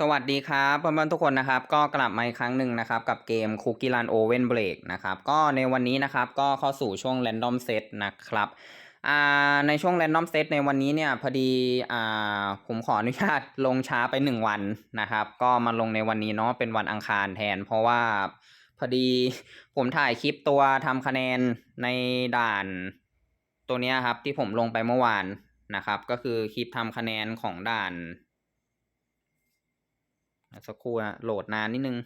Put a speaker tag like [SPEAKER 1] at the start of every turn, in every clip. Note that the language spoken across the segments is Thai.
[SPEAKER 1] สวัสดีครับเพื่อนๆทุกคนนะครับ ก็กลับมาอีกครั้งหนึ่งนะครับ กับเกม Cookie Run Oven Break นะครับก็ในวันนี้นะครับก็เข้าสู่ช่วง Random Set นะครับอ่าในช่วง Random Set ในวันนี้เนี่ยพอดีอ่าผมขออนุญาตลงช้าไปหนึ่งวันนะครับ ก็มาลงในวันนี้เนาะเป็นวันอังคารแทน เพราะว่าพอดีผมถ่ายคลิปตัวทำคะแนนในด่านตัวเนี้ยครับที่ผมลงไปเมื่อวานนะครับ ก็คือคลิปทำคะแนนของด่าน สักครู่นะโหลดนานนิดนึง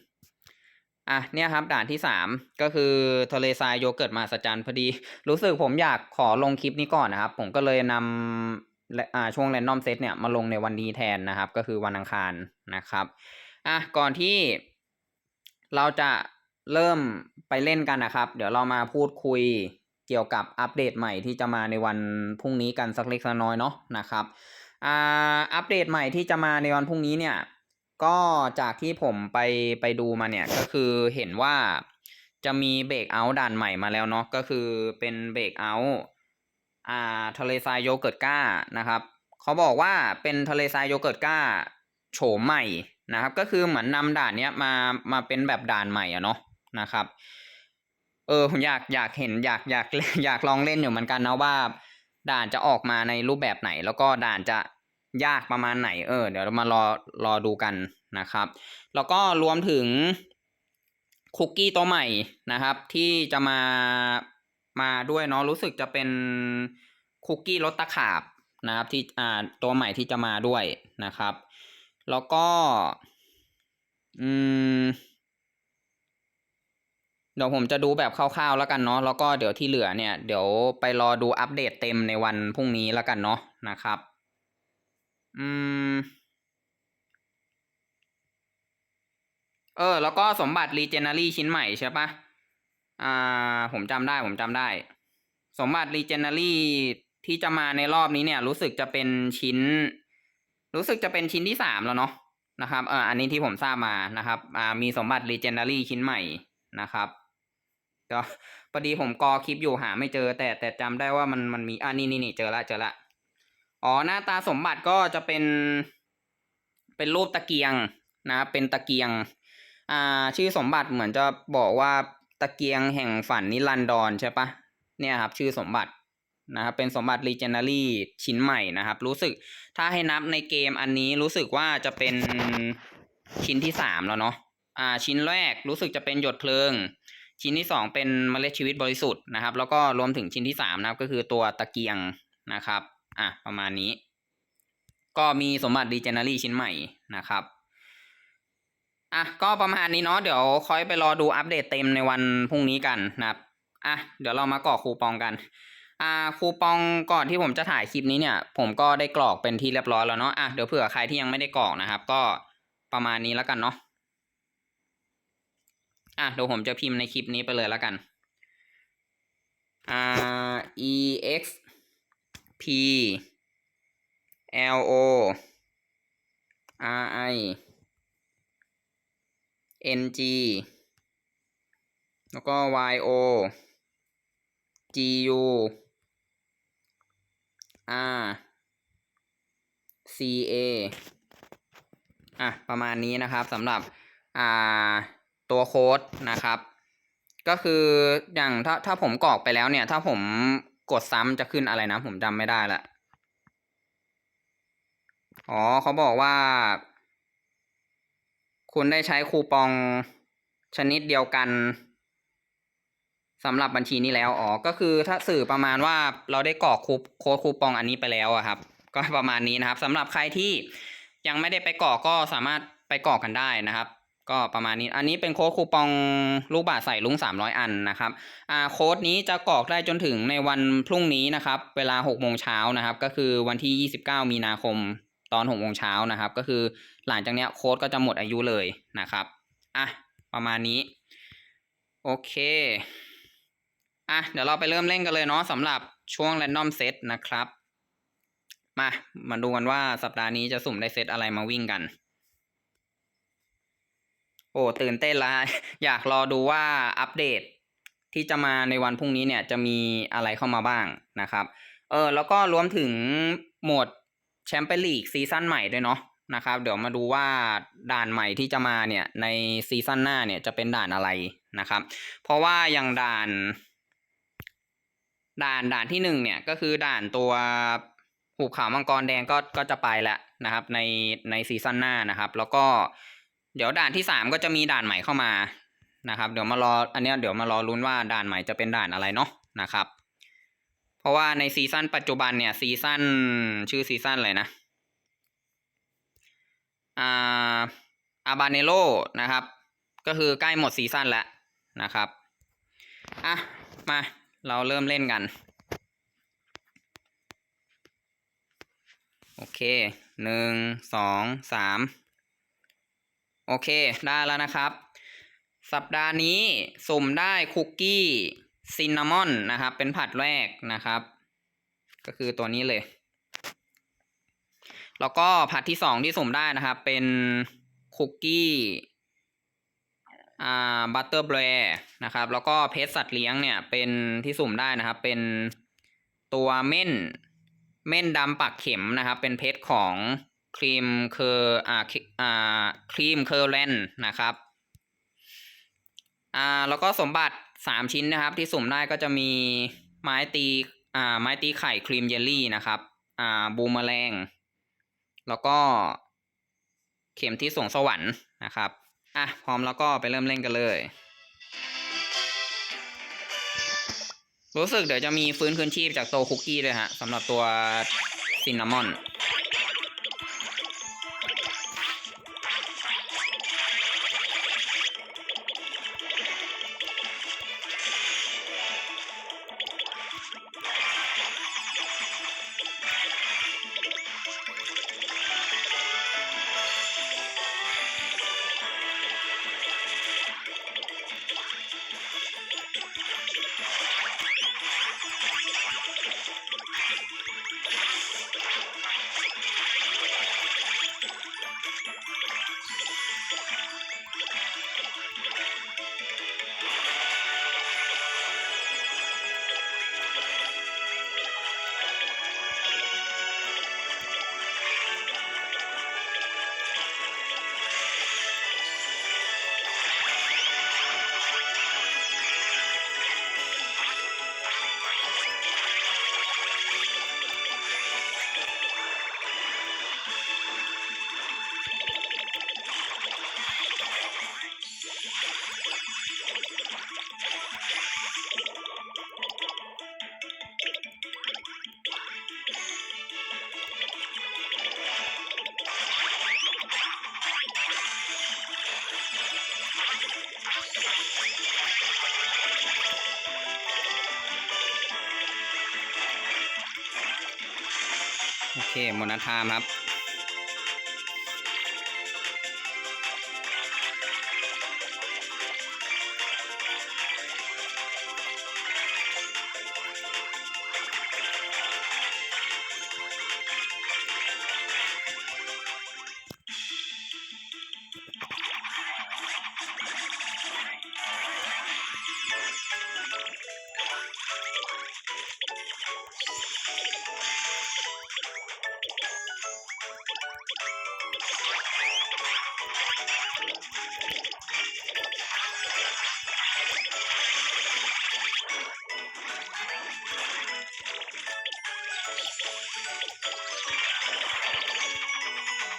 [SPEAKER 1] อะเนี่ยครับด่านที่สามก็คือทะเลทรายโยเกิร์ตมหัศจรรย์พอดี รู้สึกผมอยากขอลงคลิปนี้ก่อนนะครับ ผมก็เลยนำและอ่าช่วงแรนดอมเซตเนี่ยมาลงในวันนี้แทนนะครับ ก็คือวันอังคารนะครับอะก่อนที่เราจะเริ่มไปเล่นกันนะครับ เดี๋ยวเรามาพูดคุยเกี่ยวกับอัปเดตใหม่ที่จะมาในวันพรุ่งนี้กันสักเล็กสักน้อยเนาะนะครับอ่าอัปเดตใหม่ที่จะมาในวันพรุ่งนี้เนี่ย ก็จากที่ผมไปไปดูมาเนี่ยก็คือเห็นว่าจะมีเบรกเอาท์ด่านใหม่มาแล้วเนาะก็คือเป็นเบรกเอาท์อ่าทะเลทรายโยเกิร์ตก้านะครับเขาบอกว่าเป็นทะเลทรายโยเกิร์ตก้าโฉมใหม่นะครับ ก็คือเหมือนนำด่านเนี้ยมามาเป็นแบบด่านใหม่อะเนาะนะครับ เออผมอยากอยากเห็นอยากอยากอยากลองเล่นอยู่เหมือนกันนะว่า ด่านจะออกมาในรูปแบบไหน แล้วก็ด่านจะยากประมาณไหนเออเดี๋ยวเรามารอรอดูกัน นะครับ แล้วก็รวมถึงคุกกี้ตัวใหม่นะครับ ที่จะมามาด้วยเนาะรู้สึกจะเป็นคุกกี้รสตะขาบนะครับที่อ่าตัวใหม่ที่จะมาด้วยนะครับ แล้วก็อืมเดี๋ยวผมจะดูแบบคร่าวๆแล้วกันเนาะแล้วก็เดี๋ยวที่เหลือเนี่ย เดี๋ยวไปรอดูอัปเดตเต็มในวันพรุ่งนี้แล้วกันเนาะนะครับ อืม เออ แล้วก็สมบัติรีเจนารีชิ้นใหม่ใช่ปะอ่า ผมจำได้ผมจำได้ สมบัติรีเจนารีที่จะมาในรอบนี้เนี่ย รู้สึกจะเป็นชิ้น รู้สึกจะเป็นชิ้นที่สามแล้วเนาะนะครับเอออันนี้ที่ผมทราบมานะครับ อ่า มีสมบัติรีเจนารีชิ้นใหม่นะครับก็พอดีผมกอคลิปอยู่หาไม่เจอ แต่แต่จำได้ว่ามันมันมีอ่านี่นี่นี่เจอละเจอละอ๋อหน้าตาสมบัติก็จะเป็น เป็นรูปตะเกียงนะเป็นตะเกียง อ่าชื่อสมบัติเหมือนจะบอกว่าตะเกียงแห่งฝันนิรันดรใช่ปะเนี่ยครับชื่อสมบัตินะครับเป็นสมบัติรีเจนารีชิ้นใหม่นะครับ รู้สึกถ้าให้นับในเกมอันนี้รู้สึกว่าจะเป็นชิ้นที่สามแล้วเนาะอ่าชิ้นแรกรู้สึกจะเป็นหยดเพลิง ชิ้นที่สองเป็นเมล็ดชีวิตบริสุทธิ์นะครับ แล้วก็รวมถึงชิ้นที่สามนะครับก็คือตัวตะเกียงนะครับอะประมาณนี้ ก็มีสมบัติดีเจนารีชิ้นใหม่นะครับ อะก็ประมาณนี้เนาะเดี๋ยวค่อยไปรอดูอัปเดตเต็มในวันพรุ่งนี้กันนะครับอะเดี๋ยวเรามากรอกคูปองกันอ่าคูปองก่อนที่ผมจะถ่ายคลิปนี้เนี่ย ผมก็ได้กรอกเป็นที่เรียบร้อยแล้วเนาะอะเดี๋ยวเผื่อใครที่ยังไม่ได้กรอกนะครับ ก็ประมาณนี้แล้วกันเนาะอะเดี๋ยวผมจะพิมพ์ในคลิปนี้ไปเลยแล้วกันอ่า e x p l o r i n g แล้วก็ y o g u r c a อะ ประมาณนี้นะครับสำหรับอ่าตัวโค้ดนะครับ ก็คืออย่างถ้าถ้าผมกรอกไปแล้วเนี่ย ถ้าผมกดซ้ำจะขึ้นอะไรนะ ผมจำไม่ได้ละอ๋อเขาบอกว่า คุณได้ใช้คูปองชนิดเดียวกันสำหรับบัญชีนี้แล้วอ๋อก็คือถ้าสื่อประมาณว่าเราได้กรอกคูปโค้ดคูปองอันนี้ไปแล้วอะครับ ก็ประมาณนี้นะครับสำหรับใครที่ยังไม่ได้ไปกรอกก็สามารถไปกรอกกันได้นะครับ ก็ประมาณนี้อันนี้เป็นโค้ดคูปองลูกบาศก์ใส่ลุงสามร้อยอันนะครับอ่าโค้ดนี้จะกรอกได้จนถึงในวันพรุ่งนี้นะครับ เวลาหกโมงเช้านะครับ ก็คือวันที่ยี่สิบเก้ามีนาคม ตอนหกโมงเช้านะครับ ก็คือหลังจากเนี้ยโค้ดก็จะหมดอายุเลยนะครับอะประมาณนี้ โอเคอะเดี๋ยวเราไปเริ่มเล่นกันเลยเนาะสำหรับช่วง Random Set นะครับ มามาดูกันว่าสัปดาห์นี้จะสุ่มได้เซตอะไรมาวิ่งกัน โอ้ตื่นเต้นละ อยากรอดูว่าอัปเดตที่จะมาในวันพรุ่งนี้เนี่ยจะมีอะไรเข้ามาบ้างนะครับ เออแล้วก็รวมถึงโหมด แชมเปี้ยนลีกซีซั่นใหม่ด้วยเนาะนะครับ เดี๋ยวมาดูว่าด่านใหม่ที่จะมาเนี่ยในซีซั่นหน้าเนี่ยจะเป็นด่านอะไรนะครับ เพราะว่าอย่างด่าน ด่านด่านที่หนึ่งเนี่ยก็คือด่านตัวหุบเขามังกรแดงก็ก็จะไปแล้วนะครับ ในในซีซั่นหน้านะครับ แล้วก็เดี๋ยวด่านที่สามก็จะมีด่านใหม่เข้ามานะครับ เดี๋ยวมารออันนี้เดี๋ยวมารอลุ้นว่าด่านใหม่จะเป็นด่านอะไรเนาะนะครับ เพราะว่าในซีซั่นปัจจุบันเนี่ยซีซั่นชื่อซีซั่นอะไรนะอาอาบาเนโลนะครับ ก็คือใกล้หมดซีซั่นแล้วนะครับอะมาเราเริ่มเล่นกัน โอเคหนึ่งสองสามโอเค ได้แล้วนะครับ สัปดาห์นี้สุ่มได้คุกกี้ ซินนามอนนะครับ เป็นผัดแรกนะครับ ก็คือตัวนี้เลย แล้วก็ผัดที่สองที่สุ่มได้นะครับ เป็นคุกกี้อ่าบัตเตอร์แบรนะครับ แล้วก็เพชรสัตว์เลี้ยงเนี่ย เป็นที่สุ่มได้นะครับ เป็นตัวเม่น เม่นดำปักเข็มนะครับ เป็นเพชรของครีมเคอร์อ่าอ่าครีมเคอร์แลนนะครับอ่าแล้วก็สมบัติ สามชิ้นนะครับ ที่สุ่มได้ก็จะมีไม้ตีอ่าไม้ตีไข่ครีมเยลลี่นะครับอ่าบูมแมลง แล้วก็เข็มที่ส่งสวรรค์นะครับอะพร้อมแล้วก็ไปเริ่มเล่นกันเลย รู้สึกเดี๋ยวจะมีฟื้นคืนชีพจากตัวคุกกี้ด้วยฮะสำหรับตัวซินนามอน เคหมดนาทามครับ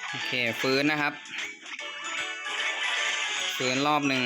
[SPEAKER 1] โอเคฟื้นนะครับ ฟื้นรอบหนึ่ง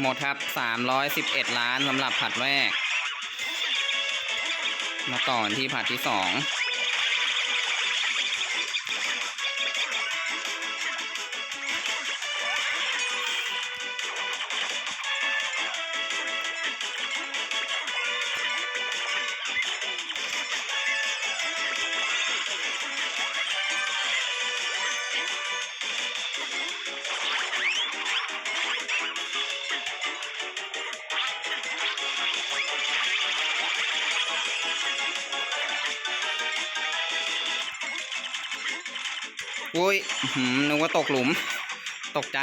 [SPEAKER 1] หมดครับสามร้อยสิบเอ็ดล้านสำหรับผัดแรก มาต่อที่ผัดที่สอง อุ้ยหนึกว่าตกหลุม ตกใจ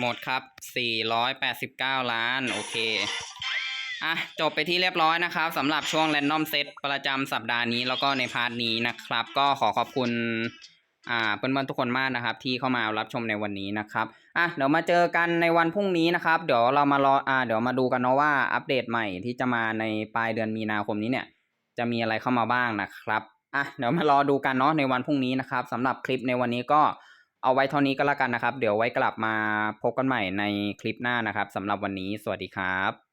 [SPEAKER 1] หมดครับ 489 ล้าน โอเค อะ จบไปที่เรียบร้อยนะครับสำหรับช่วง Random Set ประจำสัปดาห์นี้แล้วก็ในพาร์ทนี้นะครับ ก็ขอขอบคุณอ่าเพื่อนๆทุกคนมากนะครับ ที่เข้ามารับชมในวันนี้นะครับอะเดี๋ยวมาเจอกันในวันพรุ่งนี้นะครับ เดี๋ยวเรามารออ่าเดี๋ยวมาดูกันเนาะว่าอัปเดตใหม่ที่จะมาในปลายเดือนมีนาคมนี้เนี่ย จะมีอะไรเข้ามาบ้างนะครับอะเดี๋ยวมารอดูกันเนาะในวันพรุ่งนี้นะครับสำหรับคลิปในวันนี้ก็ เอาไว้เท่านี้ก็แล้วกันนะครับ เดี๋ยวไว้กลับมาพบกันใหม่ในคลิปหน้านะครับสำหรับวันนี้ สวัสดีครับ